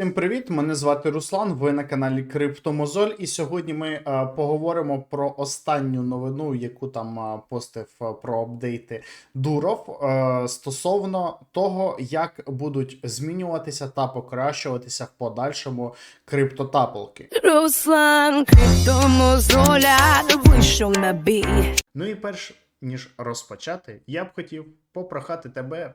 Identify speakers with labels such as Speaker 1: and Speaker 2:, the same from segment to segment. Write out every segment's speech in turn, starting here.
Speaker 1: Всім привіт! Мене звати Руслан. Ви на каналі Криптомозоль. І сьогодні ми е, поговоримо про останню новину, яку там е, постив е, про апдейти Дуров е, стосовно того, як будуть змінюватися та покращуватися в подальшому криптотапелки.
Speaker 2: Руслан криптомозоля вийшов на бій.
Speaker 1: Ну і перш ніж розпочати, я б хотів попрохати тебе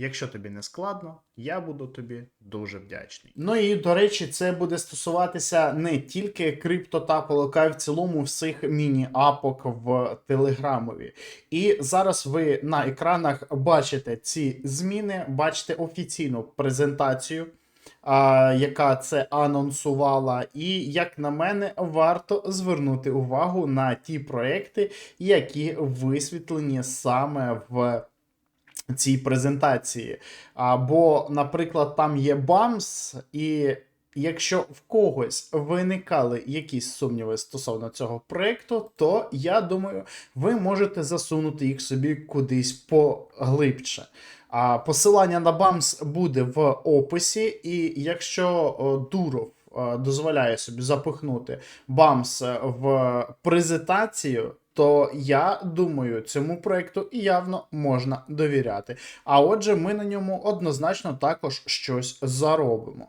Speaker 1: Якщо тобі не складно, я буду тобі дуже вдячний. Ну і до речі, це буде стосуватися не тільки криптотапелок, а й в цілому всіх міні-апок в Телеграмові. І зараз ви на екранах бачите ці зміни, бачите офіційну презентацію. А, яка це анонсувала, і як на мене, варто звернути увагу на ті проекти, які висвітлені саме в цій презентації. Або, наприклад, там є BAMS, і якщо в когось виникали якісь сумніви стосовно цього проєкту, то я думаю, ви можете засунути їх собі кудись поглибше. А посилання на BAMS буде в описі, і якщо Дуров е, дозволяє собі запихнути BAMS в презентацію, то я думаю, цьому проекту явно можна довіряти. А отже, ми на ньому однозначно також щось заробимо.